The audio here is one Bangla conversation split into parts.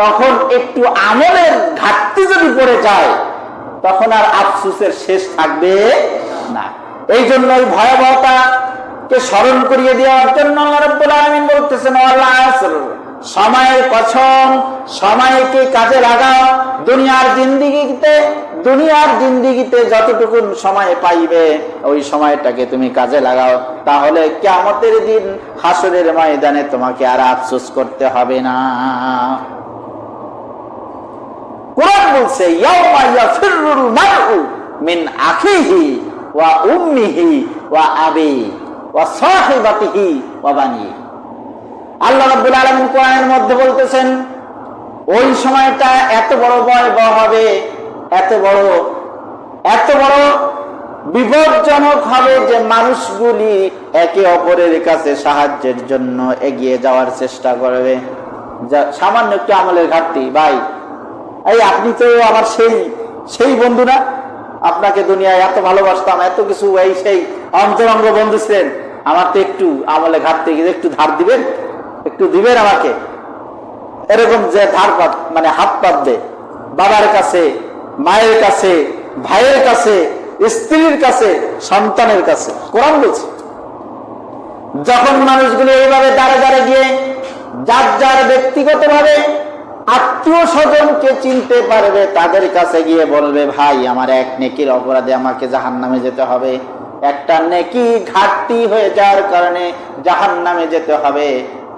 তখন একটু আমলের ঘাটতি যদি পড়ে যায়, তখন আর আফসুসের শেষ থাকবে না। এই জন্য ওই ভয়াবহতা কে স্মরণ করিয়ে দেওয়ার জন্য রাব্বুল বলতেছেন সময়ের কসম, সময়কে কাজে লাগাও। দুনিয়ার জিন্দিগিতে দুনিয়ার জিন্দিগিতে যতটুকু সময় পাইবে, ওই সময়টাকে তুমি কাজে লাগাও। তাহলে কেমতের দিন হাসরের ময়দানে তোমাকে আর আফসোস করতে হবে না। কোরআন বলছে আখিহি উম্মিহি মধ্যে বলতেছেন, ওই সময়টা এত বড় হবে, এত বড় এত বড় বিপজ্জনক হবে যে মানুষগুলি একে অপরের কাছে সাহায্যের জন্য এগিয়ে যাওয়ার চেষ্টা করবে। সামান্য একটু আমলের ঘাটতি, ভাই। এই আপনি তো আমার সেই সেই বন্ধু না আপনাকে দুনিয়ায় এত ভালোবাসতাম, এত কিছু এই সেই অন্তরঙ্গ বন্ধু ছিলেন। আমার তো একটু আমলে ঘাটতে গিয়ে একটু ধার দিবেন, একটু দিবেন আমাকে। এরকম যে ধার পাত মানে হাত পাতবে বাবার কাছে, মায়ের কাছে, ভাইয়ের কাছে, স্ত্রীর কাছে, সন্তানের কাছে। কোরআন বলছে, যখন মানুষগুলো এইভাবে দাঁড়ে দাঁড়ে গিয়ে, যার যার ব্যক্তিগতভাবে আত্মীয় স্বজনকে চিনতে পারবে, তাদের কাছে গিয়ে বলবে, ভাই, আমার এক নেকির অপরাধে আমাকে জাহান নামে যেতে হবে। একটা নেকি ঘাটতি হয়ে যাওয়ার কারণে জাহান নামে যেতে হবে।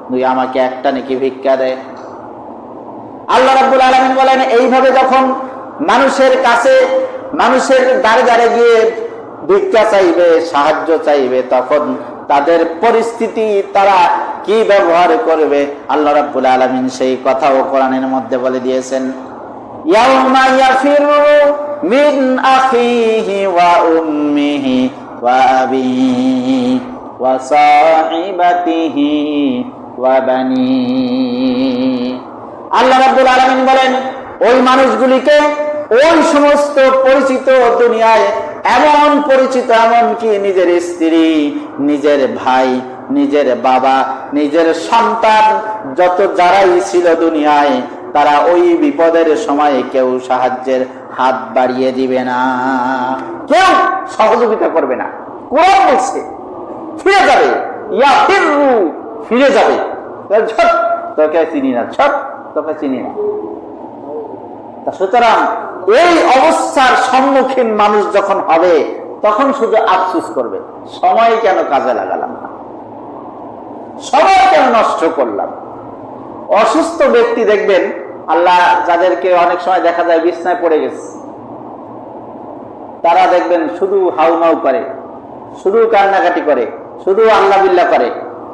তুই আমাকে একটা নেকি ভিক্ষা দেয় আল্লাহ রাব্বুল আলামিন বলেন, এইভাবে যখন মানুষের কাছে, মানুষের দাঁড়ে দাঁড়ে গিয়ে ভিক্ষা চাইবে, সাহায্য চাইবে, তখন তাদের পরিস্থিতি তারা কি ব্যবহার করবে? আল্লাহ রাব্বুল আলামিন সেই কথাও কোরআনের মধ্যে বলে দিয়েছেন মিন আখিহি ওয়া আল্লাহ রাব্বুল আলামিন বলেন, ওই মানুষগুলিকে ওই সমস্ত পরিচিত দুনিয়ায় এমন পরিচিত এমন কি নিজের স্ত্রী, নিজের ভাই নিজের বাবা, নিজের সন্তান, যত যারাই ছিল দুনিয়ায়, তারা ওই বিপদের সময়ে কেউ সাহায্যের হাত বাড়িয়ে দিবে না। কেউ সহযোগিতা করবে না। কোরআন বলছে, ফিরে যাবে। ইয়া ফিরু ফিরে যাবে ছোট তোকে চিনি না ছোট তোকে চিনি না। সুতরাং এই অবস্থার সম্মুখীন মানুষ যখন হবে, তখন শুধু আফসুস করবে। সময় কেন কাজে লাগালাম? সময় কেন নষ্ট করলাম। অসুস্থ ব্যক্তি দেখবেন, আল্লাহ যাদেরকে অনেক সময় দেখা যায় বিছনায় পড়ে গেছে। তারা দেখবেন শুধু হাউমাউ করে, শুধু কান্নাকাটি করে, শুধু আল্লাহ বিল্লাহ করে।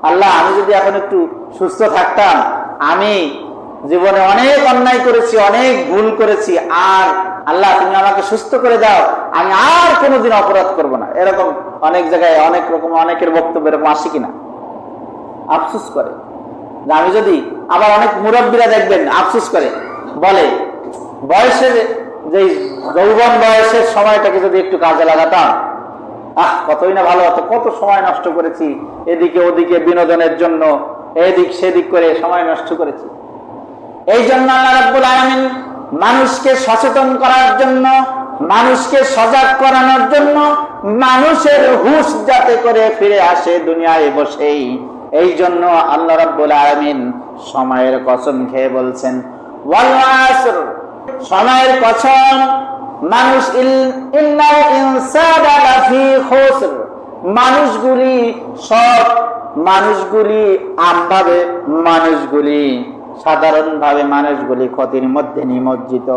আল্লাহ, আমি যদি এখন একটু সুস্থ থাকতাম, আমি জীবনে অনেক অন্যায় করেছি, অনেক ভুল করেছি, আর আল্লাহ, তুমি আমাকে সুস্থ করে দাও, আমি আর কোনোদিন অপরাধ করব না। এরকম অনেক জায়গায়, অনেক রকম, অনেকের বক্তব্য এরকম আসে কিনা? আফসুস করে। আমি যদি আবার অনেক মুরব্বীরা দেখবেন আফসুস করে, বলে, বয়সের যে যৌবন বয়সের সময়টাকে যদি একটু কাজে লাগাতাম, আহ, কতই না ভালো হতো, কত সময় নষ্ট করেছি, এদিকে ওদিকে বিনোদনের জন্য, এদিক সেদিক করে সময় নষ্ট করেছি। এই জন্য আল্লাহ আলামিন মানুষকে সচেতন করার জন্য, মানুষকে সজাগ করানোর জন্য মানুষের হুশ যাতে করে ফিরে আসে দুনিয়ায় বসেই। এই জন্য আল্লাহ রাব্বুল আলামিন সময়ের কসম খেয়ে বলছেন সময়ের কসম, মানুষ মানুষগুলি সব মানুষগুলি আমভাবে মানুষগুলি, সাধারণভাবে মানুষগুলি ক্ষতির মধ্যে নিমজ্জিত।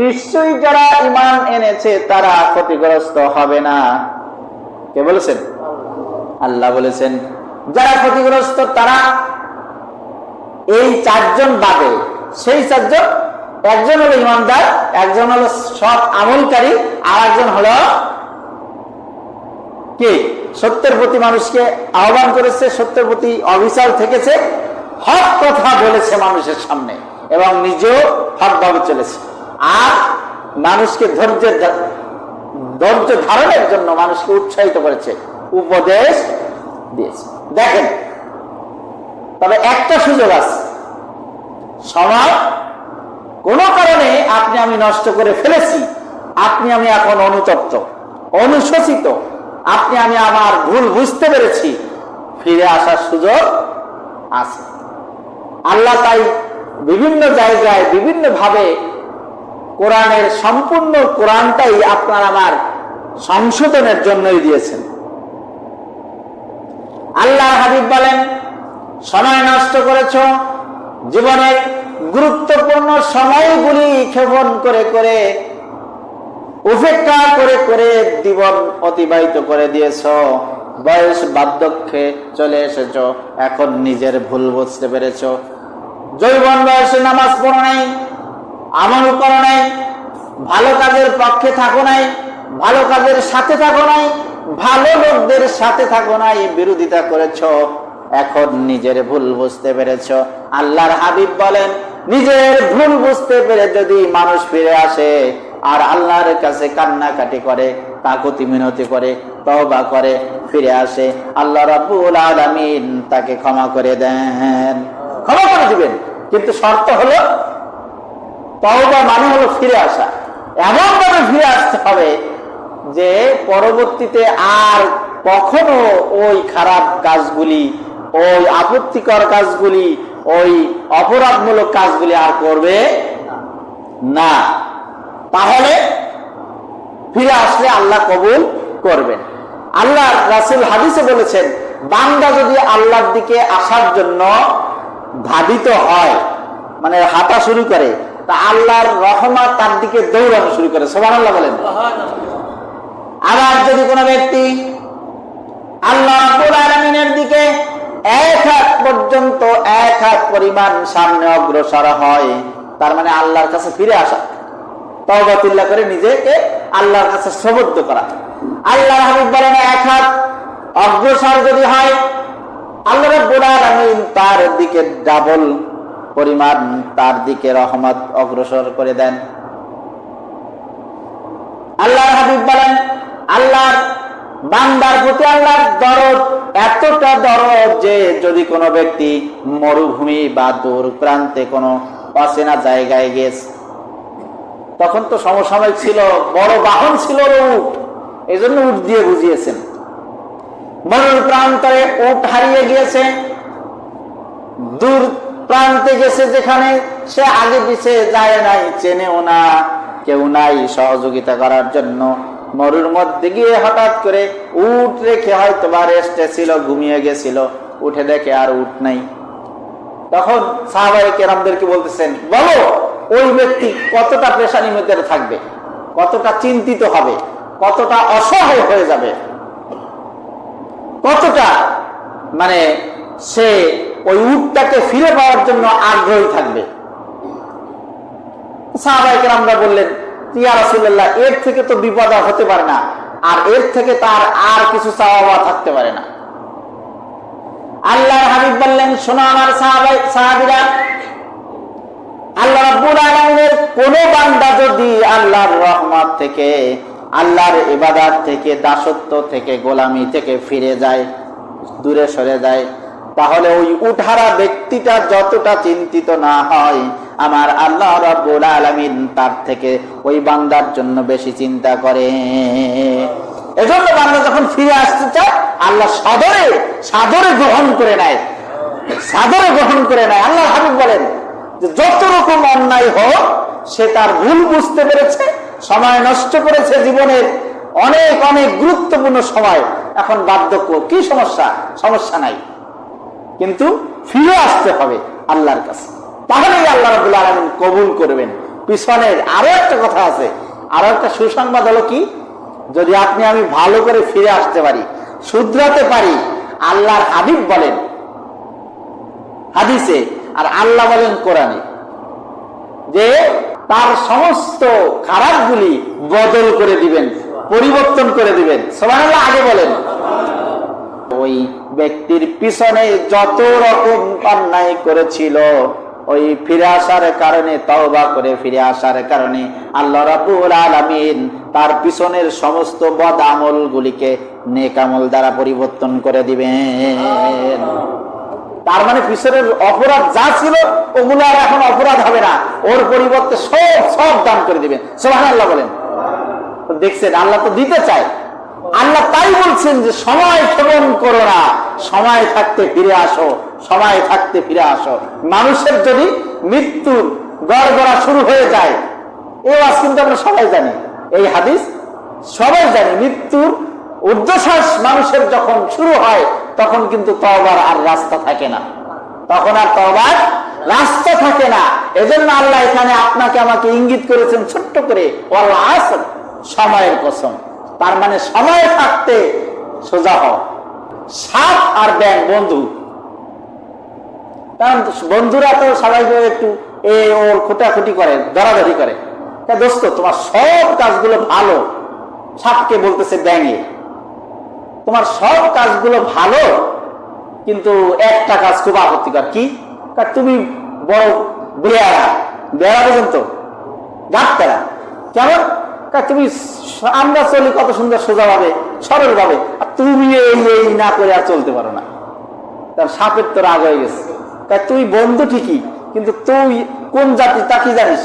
নিশ্চয়ই যারা ঈমান এনেছে তারা ক্ষতিগ্রস্ত হবে না। কে বলেছেন? আল্লাহ বলেছেন, যারা ক্ষতিগ্রস্ত তারা এই চারজন বাদে, সেই চারজন একজন হলো ইমানদার, একজন হলো সৎ আমলকারী, আর একজন হলো কি? সত্যের প্রতি মানুষকে আহ্বান করেছে, সত্যের প্রতি অবিচার থেকেছে, হক কথা বলেছে মানুষের সামনে, এবং নিজেও হকভাবে চলেছে। আর মানুষকে ধৈর্যের ধৈর্য ধারণের জন্য মানুষকে উৎসাহিত করেছে। উপদেশ দিয়েছে। দেখেন তবে একটা সুযোগ আছে। সময় কোনো কারণে আপনি আমি নষ্ট করে ফেলেছি আপনি আমি এখন অনুতপ্ত অনুশোচিত আপনি আমি আমার ভুল বুঝতে পেরেছি ফিরে আসার সুযোগ আছে। আল্লাহ তাই বিভিন্ন জায়গায় বিভিন্ন ভাবে কোরআনের সম্পূর্ণ কোরআনটাই আপনার আমার সংশোধনের জন্যই দিয়েছেন। আল্লাহ হাবিব বলেন, সময় নষ্ট করেছ, জীবনের গুরুত্বপূর্ণ সময়গুলি ক্ষেপণ করে করে, উপেক্ষা করে করে জীবন অতিবাহিত করে দিয়েছ। বয়স বার্ধক্যে চলে এসেছ, এখন নিজের ভুল বুঝতে পেরেছ। জৈবন বয়সে নামাজ পড়ো নাই, আমল করো নাই, ভালো কাজের পক্ষে থাকো নাই, ভালো কাজের সাথে থাকো নাই ভালো লোকদের সাথে থাকো নাই বিরোধিতা করেছ। এখন নিজের ভুল বুঝতে পেরেছ। আল্লাহর হাবিব বলেন, নিজের ভুল বুঝতে পেরে যদি মানুষ ফিরে আসে আর আল্লাহর কাছে কান্নাকাটি করে কাকুতি মিনতি করে, তওবা করে, ফিরে আসে, আল্লাহ রাব্বুল আলামিন তাকে ক্ষমা করে দেন। ক্ষমা করে দিবেন। কিন্তু শর্ত হলো, তওবা মানে হলো ফিরে আসা। এমন ভাবে ফিরে আসতে হবে যে পরবর্তীতে আর কখনো ওই খারাপ কাজগুলি, ওই আপত্তিকর কাজগুলি, ওই অপরাধমূলক কাজগুলি আর করবে না। তাহলে ফিরে আসলে আল্লাহ কবুল করবেন। আল্লাহ রাসুল হাদিসে বলেছেন, বান্দা যদি আল্লাহর দিকে আসার জন্য ধাবিত হয় মানে হাঁটা শুরু করে, তা আল্লাহর রহমত তার দিকে দৌড়ানো শুরু করে। সোমান আল্লাহ বলেন আবার যদি কোনো ব্যক্তি আল্লাহ আলামিনের দিকে এক হাত পর্যন্ত এক হাত পরিমাণ সামনে অগ্রসর হয়, তার মানে আল্লাহর কাছে ফিরে আসা। তওবাতুল্লাহ করে নিজেকে আল্লাহর কাছে সবদ্ধ করা। আল্লাহ হাবিব বলেন, এক হাত অগ্রসর যদি হয়, আল্লাহ রাব্বুল আলামিন তার দিকে ডাবল পরিমাণ তার দিকে রহমত অগ্রসর করে দেন। আল্লাহর হাবিব বলেন, আল্লাহর বান্দার প্রতি আল্লাহর দরদ, এতটা দরদ যে যদি কোনো ব্যক্তি মরুভূমি বা দূর প্রান্তে কোনো অচেনা জায়গায় গেছে, তখন তো সমসাময়িক ছিল, বড় বাহন ছিল উট এই জন্য উট দিয়ে বুঝিয়েছেন। মরুর প্রান্তরে উট হারিয়ে গিয়েছে, দূর প্রান্তে গেছে যেখানে সে আগে পিছে যায় নাই, চেনেও না কেউ নাই সহযোগিতা করার জন্য। মরুর মধ্যে গিয়ে হঠাৎ করে উঠ রেখে হয়তো বা রেস্টে ছিল, ঘুমিয়ে গেছিল। উঠে দেখে আর উঠ নাই। তখন সাহাবাই কেরামদেরকে বলতেছেন? বলো, ওই ব্যক্তি কতটা পেশানি মধ্যে থাকবে? কতটা চিন্তিত হবে? কতটা অসহায় হয়ে যাবে? কতটা মানে সে ওই উটটাকে ফিরে পাওয়ার জন্য আগ্রহী থাকবে? সাহাবাইকে আমরা বললেন, ইয়া রাসূলুল্লাহ, এর থেকে তো বিপদ হতে পারে না। আর এর থেকে তার আর কিছু চাওয়া থাকতে পারে না। আল্লাহর হাবিব বললেন, শোনো আমার সাহাবাই সাহাবিরা, আল্লাহ রাব্বুল আলামিনের কোন বান্দা যদি আল্লাহর রহমত থেকে, আল্লাহর ইবাদত থেকে, দাসত্ব থেকে, গোলামি থেকে ফিরে যায়, দূরে সরে যায়, তাহলে ওই উঠারা ব্যক্তিটা যতটা চিন্তিত না হয় আমার আল্লাহ রাব্বুল আলামিন তার থেকে ওই বান্দার জন্য বেশি চিন্তা করে। এজন্য বান্দা যখন ফিরে আসতে চায়, আল্লাহ সাদরে সাদরে গ্রহণ করে নেয়। সাদরে গ্রহণ করে নেয়। আল্লাহ হাবিব বলেন যে যত রকম অন্যায় হোক, সে তার ভুল বুঝতে পেরেছে, সময় নষ্ট করেছে জীবনের অনেক অনেক গুরুত্বপূর্ণ সময়। এখন বার্ধক্য কি সমস্যা? সমস্যা নাই। কিন্তু ফিরে আসতে হবে আল্লাহর কাছে। তাহলেই আল্লাহ রবুল আলমিন কবুল করবেন। পিছনের আরও একটা কথা আছে। আরও একটা সুসংবাদ হলো কি? যদি আপনি আমি ভালো করে ফিরে আসতে পারি, শুধরাতে পারি, আল্লাহর হাবিব বলেন। হাদিসে, আর আল্লাহ বলেন কোরআনে, যে তার সমস্ত খারাপগুলি বদল করে দিবেন, পরিবর্তন করে দিবেন। সবাই আগে বলেন। ওই ব্যক্তির পিছনে যত রকম অন্যায় করেছিল ওই ফিরে আসার কারণে, তওবা করে ফিরে আসার কারণে আল্লাহ রাব্বুল আলামিন তার পিছনের সমস্ত বদ আমল গুলিকে নেক আমল দ্বারা পরিবর্তন করে দিবেন। তার মানে পিছনের অপরাধ যা ছিল, ওগুলো আর এখন অপরাধ হবে না। ওর পরিবর্তে সব সব দান করে দিবেন। সোহান আল্লাহ বলেন দেখছেন, আল্লাহ তো দিতে চায়। আল্লাহ তাই বলছেন যে, সময় ক্ষেপণ করো না। সময় থাকতে ফিরে আসো। সময় থাকতে ফিরে আসো। মানুষের যদি মৃত্যুর গড় গড়া শুরু হয়ে যায়, এই আজ কিন্তু আমরা সবাই জানি। এই হাদিস সবাই জানি। মৃত্যুর ঊর্ধ্বশ্বাস মানুষের যখন শুরু হয়, তখন কিন্তু তবার আর রাস্তা থাকে না। তখন আর তবার রাস্তা থাকে না। এজন্য আল্লাহ এখানে আপনাকে আমাকে ইঙ্গিত করেছেন ছোট্ট করে আসল সময়ের কসম। তার মানে সময় থাকতে সোজা হও। সাপ আর ব্যাং বন্ধু কারণ বন্ধুরা তো স্বাভাবিকভাবে একটু এ ওর খুঁটাখুটি করে ধরাধরি করে। তা দোস্ত, তোমার সব কাজগুলো ভালো, সাপকে বলতেছে ব্যাঙে। তোমার সব কাজগুলো ভালো, কিন্তু একটা কাজ খুব আপত্তিকর। কি? তা তুমি বড় বেয়ারা বেয়ারা পর্যন্ত গাছতেরা কেমন তা তুমি আমরা চলি কত সুন্দর সোজা ভাবে সরল ভাবে আর তুমি এই এই না করে আর চলতে পারো না। তার সাপের তো রাগ হয়ে গেছে। তাই তুই বন্ধু ঠিকই, কিন্তু তুই কোন জাতি তা কি জানিস?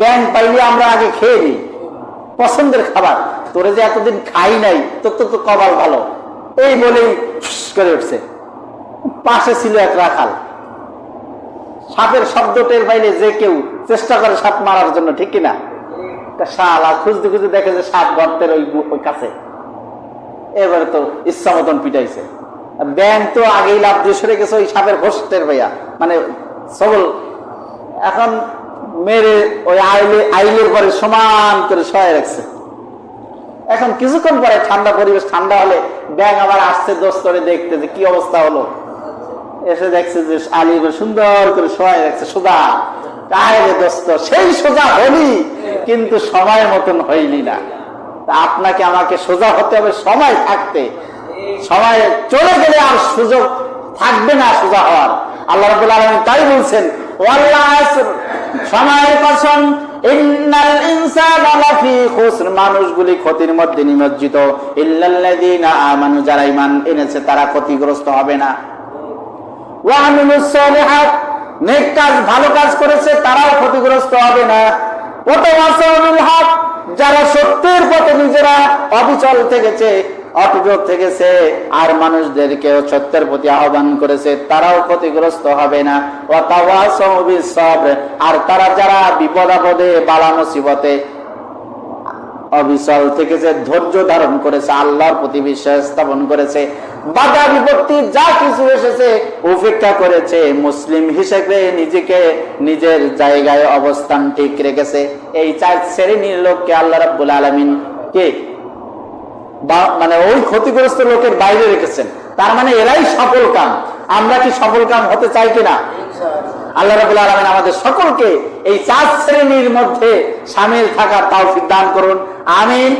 ব্যাং পাইলে আমরা আগে খেয়ে নিই। পছন্দের খাবার। তোরে যে এতদিন খাই নাই, তোর তো কপাল ভালো। এই বলেই করে উঠছে। পাশে ছিল এক রাখাল। সাপের শব্দ টের পাইলে যে কেউ চেষ্টা করে সাপ মারার জন্য, ঠিক কিনা শালা খুঁজতে খুঁজতে দেখে যে সাপ গর্তের ওই কাছে। এবারে তো ইচ্ছা মতন পিটাইছে। আর ব্যাং তো আগেই লাভ দিয়ে সরে গেছে, ওই সাপের হোস্টের ভাইয়া। মানে সবল। এখন মেরে ওই আইলে, আইলের পরে সমান করে সহায় রাখছে। এখন কিছুক্ষণ পরে ঠান্ডা পরিবেশ, ঠান্ডা হলে ব্যাং আবার আসছে দোষ করে দেখতে যে কি অবস্থা হলো। এসে দেখছে যে আলী সুন্দর করে সহায় রাখছে, সোজা। কায় রে দোস্ত, সেই সোজা হলি, কিন্তু সময় মতন হইলি না। আপনাকে আমাকে সোজা হতে হবে, সময় থাকতে। সময় চলে গেলে আর সুযোগ থাকবে না সোজা হওয়ার। আল্লাহ রাব্বুল আলামিন তাই বলছেন ভালো কাজ করেছে তারাও ক্ষতিগ্রস্ত হবে না। যারা সত্যের পথে নিজেরা অবিচল থেকেছে অটুট থেকেছে আর মানুষদেরকেও সত্যের প্রতি আহ্বান করেছে, তারাও ক্ষতিগ্রস্ত হবে না। আর তারা যারা বিপদ আপদে বালা মুসিবতে অবিচল থেকে যে ধৈর্য ধারণ করেছে, আল্লাহর প্রতি বিশ্বাস স্থাপন করেছে, বাধা বিপত্তি যা কিছু এসেছে উপেক্ষা করেছে, মুসলিম হিসেবে নিজেকে নিজের জায়গায় অবস্থান ঠিক রেখেছে। এই চার শ্রেণির লোককে আল্লাহ রাব্বুল আলামিন কে বা মানে ওই ক্ষতিগ্রস্ত লোকের বাইরে রেখেছেন। তার মানে এরাই সফল কাম। আমরা কি সফল কাম হতে চাই কিনা? আল্লাহ রাবুল আলমেন আমাদের সকলকে এই চার শ্রেণির মধ্যে সামিল থাকার তাও দান করুন। আমিন।